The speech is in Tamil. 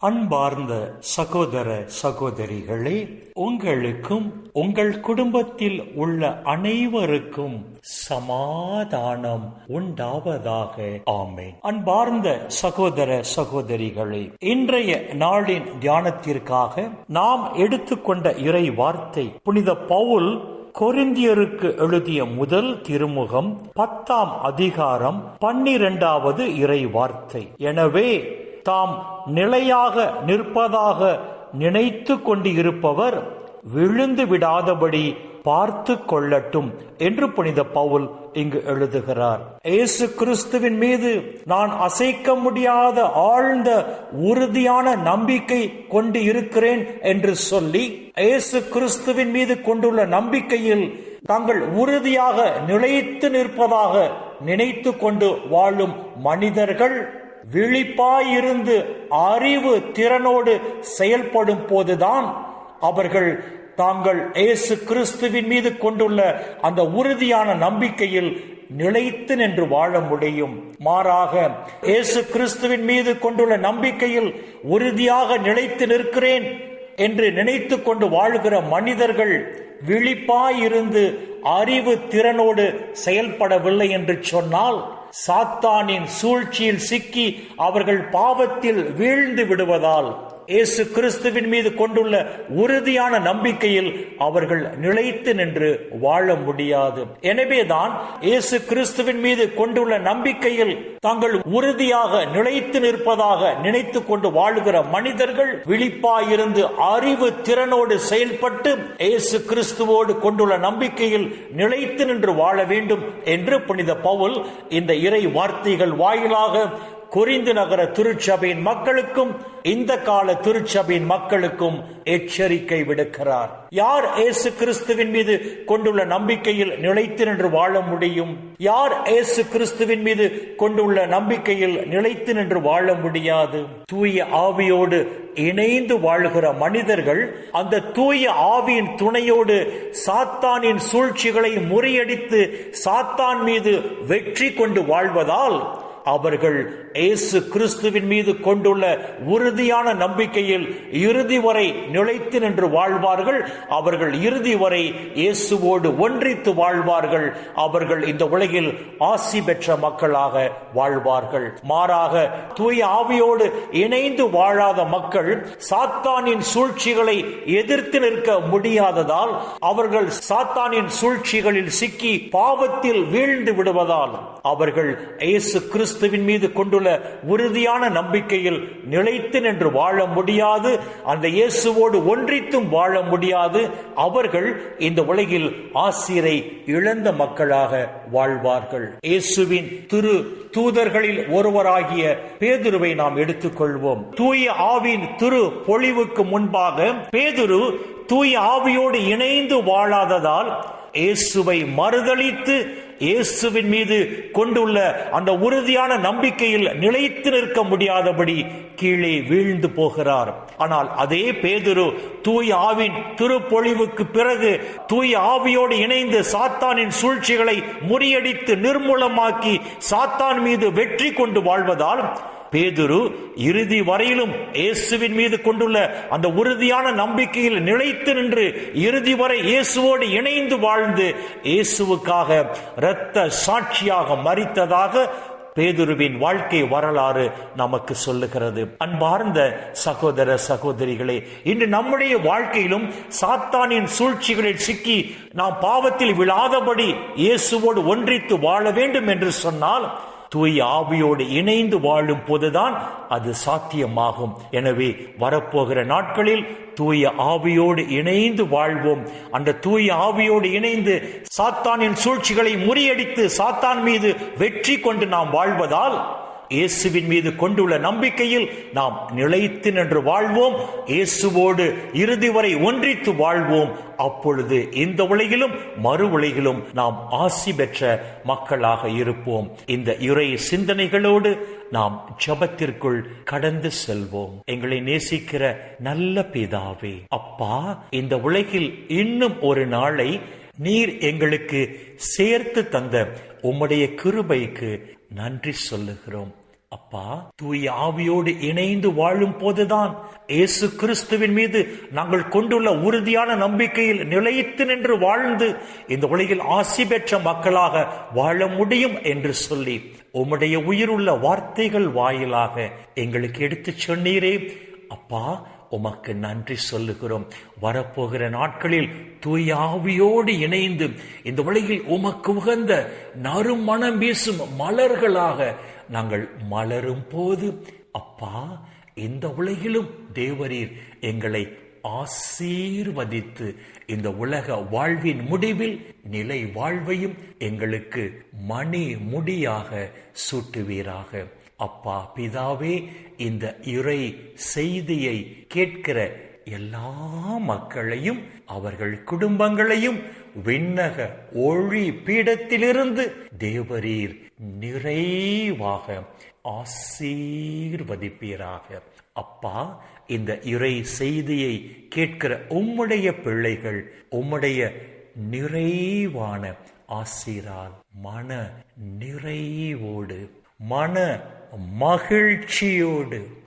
அன்பார்ந்த சகோதர சகோதரிகளே உங்களுக்கும் உங்கள் குடும்பத்தில் உள்ள அனைவருக்கும் சமாதானம் உண்டாவதாக. ஆமேன். அன்பார்ந்த சகோதர சகோதரிகளே இன்றைய நாளின் தியானத்திற்காக நாம் எடுத்துக்கொண்ட இறை வார்த்தை புனித பவுல் கொரிந்தியருக்கு எழுதிய முதல் திருமுகம் பத்தாம் அதிகாரம் பன்னிரெண்டாவது இறை வார்த்தை. எனவே தாம் நிலையாக நிற்பதாக நினைத்து கொண்டு இருப்பவர் விழுந்து விடாதபடி பார்த்து கொள்ளட்டும் என்று புனித பவுல் இங்கு எழுதுகிறார். இயேசு கிறிஸ்துவின் மீது நான் அசைக்க முடியாத ஆழ்ந்த உறுதியான நம்பிக்கை கொண்டு இருக்கிறேன் என்று சொல்லி ஏசு கிறிஸ்துவின் மீது கொண்டுள்ள நம்பிக்கையில் தாங்கள் உறுதியாக நிலைத்து நிற்பதாக நினைத்து கொண்டு வாழும் மனிதர்கள் விழிப்பாயிருந்து அறிவு திறனோடு செயல்படும் போதுதான் அவர்கள் தாங்கள் ஏசு கிறிஸ்துவின் மீது கொண்டுள்ள அந்த உறுதியான நம்பிக்கையில் நிலைத்து நின்று வாழ முடியும். மாறாக இயேசு கிறிஸ்துவின் மீது கொண்டுள்ள நம்பிக்கையில் உறுதியாக நிலைத்து நிற்கிறேன் என்று நினைத்து கொண்டு வாழ்கிற மனிதர்கள் விழிப்பாயிருந்து அறிவு திறனோடு செயல்படவில்லை என்று சொன்னால் சாத்தானின் சூழ்ச்சியில் சிக்கி அவர்கள் பாவத்தில் வீழ்ந்து விடுவதால் இயேசு கிறிஸ்துவின் மீது கொண்டுள்ள உறுதியான நம்பிக்கையில் அவர்கள் நிலைத்து நின்று வாழ முடியாது. எனவேதான் இயேசு கிறிஸ்துவின் மீது கொண்டுள்ள நம்பிக்கையில் தாங்கள் உறுதியாக நிலைத்து நிற்பதாக நினைத்து கொண்டு வாழுகிற மனிதர்கள் விழிப்பாயிருந்து அறிவு திறனோடு செயல்பட்டு இயேசு கிறிஸ்துவோடு கொண்டுள்ள நம்பிக்கையில் நிலைத்து நின்று வாழ வேண்டும் என்று புனித பவுல் இந்த இறை வார்த்தைகள் வாயிலாக குறிந்து நகர திருச்சபையின் மக்களுக்கும் இந்த கால திருச்சபையின் மக்களுக்கும் எச்சரிக்கை விடுக்கிறார். யார் ஏசு கிறிஸ்துவின் மீது கொண்டுள்ள நம்பிக்கையில் நிலைத்து நின்று வாழ முடியும்? யார் ஏசு கிறிஸ்துவின் மீது கொண்டுள்ள நம்பிக்கையில் நிலைத்து நின்று வாழ முடியாது? தூய ஆவியோடு இணைந்து வாழ்கிற மனிதர்கள் அந்த தூய ஆவியின் துணையோடு சாத்தானின் சூழ்ச்சிகளை முறியடித்து சாத்தான் மீது வெற்றி கொண்டு வாழ்வதால் அவர்கள் இயேசு கிறிஸ்துவின் மீது கொண்டுள்ள உறுதியான நம்பிக்கையில் இறுதி வரை நிலைத்து நின்று வாழ்வார்கள். அவர்கள் இறுதி வரை இயேசுவோடு ஒன்றித்து வாழ்வார்கள். அவர்கள் இந்த உலகில் ஆசி பெற்ற மக்களாக வாழ்வார்கள். மாறாக தூய ஆவியோடு இணைந்து வாழாத மக்கள் சாத்தானின் சூழ்ச்சிகளை எதிர்த்து நிற்க முடியாததால் அவர்கள் சாத்தானின் சூழ்ச்சிகளில் சிக்கி பாவத்தில் வீழ்ந்து விடுவதால் அவர்கள் இயேசு கிறிஸ்து கிறிஸ்துவின் மீது கொண்டுள்ள உறுதியான நம்பிக்கையில் நிலைத்து நின்று வாழ முடியாது. அந்த இயேசுவோடு ஒன்றித்தும் வாழ முடியாது. அவர்கள் இந்த உலகில் ஆசிரை இழந்த மக்களாக வாழ்வார்கள். இயேசுவின் திரு தூதர்களில் ஒருவராகிய பேதுருவை நாம் எடுத்துக்கொள்வோம். தூய ஆவின் திரு பொழிவுக்கு முன்பாக பேதுரு தூய ஆவியோடு இணைந்து வாழாததால் இயேசுவை மறுதளித்து இயேசுவின் மீது கொண்டுள்ள அந்த உறுதியான நம்பிக்கையில் நிலைத்து நிற்க முடியாதபடி கீழே வீழ்ந்து போகிறார். ஆனால் அதே பேதுரு தூய் ஆவின் திருப்பொழிவுக்கு பிறகு தூய் ஆவியோடு இணைந்து சாத்தானின் சூழ்ச்சிகளை முறியடித்து நிர்மூலமாக்கி சாத்தான் மீது வெற்றி கொண்டு வாழ்வதால் பேதுரு இறுதி வரையிலும் இயேசுவின் மீது கொண்டுள்ள அந்த உறுதியான நம்பிக்கையில் நிலைத்து நின்று இறுதி வரை இயேசுவோடு இணைந்து வாழ்ந்து இயேசுவுக்காக இரத்த சாட்சியாக மறித்ததாக பேதுருவின் வாழ்க்கை வரலாறு நமக்கு சொல்லுகிறது. அன்பார்ந்த சகோதர சகோதரிகளே இன்று நம்முடைய வாழ்க்கையிலும் சாத்தானின் சூழ்ச்சிகளில் சிக்கி நாம் பாவத்தில் விழாதபடி இயேசுவோடு ஒன்றித்து வாழ வேண்டும் என்று சொன்னால் தூய் ஆவியோடு இணைந்து வாழும் போதுதான் அது சாத்தியமாகும். எனவே வரப்போகிற நாட்களில் தூய ஆவியோடு இணைந்து வாழ்வோம். அந்த தூய ஆவியோடு இணைந்து சாத்தானின் சூழ்ச்சிகளை முறியடித்து சாத்தான் மீது வெற்றி கொண்டு நாம் வாழ்வதால் இயேசுவின் மீது கொண்டுள்ள நம்பிக்கையில் நாம் நிலைத்து நின்று வாழ்வோம். இயேசுவோடு இறுதி வரை ஒன்றித்து வாழ்வோம். அப்பொழுது இந்த உலகிலும் மறு உலகிலும் நாம் ஆசி பெற்ற மக்களாக இருப்போம். இந்த இறை சிந்தனைகளோடு நாம் ஜபத்திற்குள் கடந்து செல்வோம். எங்களை நேசிக்கிற நல்ல பிதாவே அப்பா இந்த உலகில் இன்னும் ஒரு நாளை நீர் எங்களுக்கு சேர்த்து தந்த உம்முடைய கிருபைக்கு நன்றி சொல்லுகிறோம். அப்பா தூய ஆவியோடு இணைந்து வாழும் போதுதான் இயேசு கிறிஸ்துவின் மீது நாங்கள் கொண்டுள்ள உறுதியான நம்பிக்கையில் நிலைத்து நின்று வாழ்ந்து இந்த உலகில் ஆசி பெற்ற மக்களாக வாழ முடியும் என்று சொல்லி உம்முடைய உயிருள்ள வார்த்தைகள் வாயிலாக எங்களுக்கு எடுத்துச் சொன்னீரே. அப்பா உமக்கு நன்றி சொல்லுகிறோம். வரப்போகிற நாட்களில் தூயாவியோடு இணைந்து இந்த உலகில் உமக்கு உகந்த நறுமணம் வீசும் மலர்களாக நாங்கள் மலரும் போது அப்பா இந்த உலகிலும் தேவரீர் எங்களை ஆசீர்வதித்து இந்த உலக வாழ்வின் முடிவில் நிலை வாழ்வையும் எங்களுக்கு மணி முடியாக சூட்டுவீராக. அப்பா பிதாவே இந்த இறை செய்தியை கேட்கிற எல்லா மக்களையும் அவர்கள் குடும்பங்களையும் விண்ணக ஒளி பீடத்திலிருந்து தேவரீர் நிறைவாக ஆசீர்வதிப்பீராக. அப்பா இந்த இறை செய்தியை கேட்கிற உம்முடைய பிள்ளைகள் உம்முடைய நிறைவான ஆசிரால் மன நிறைவோடு மன மகிழ்ச்சியோடு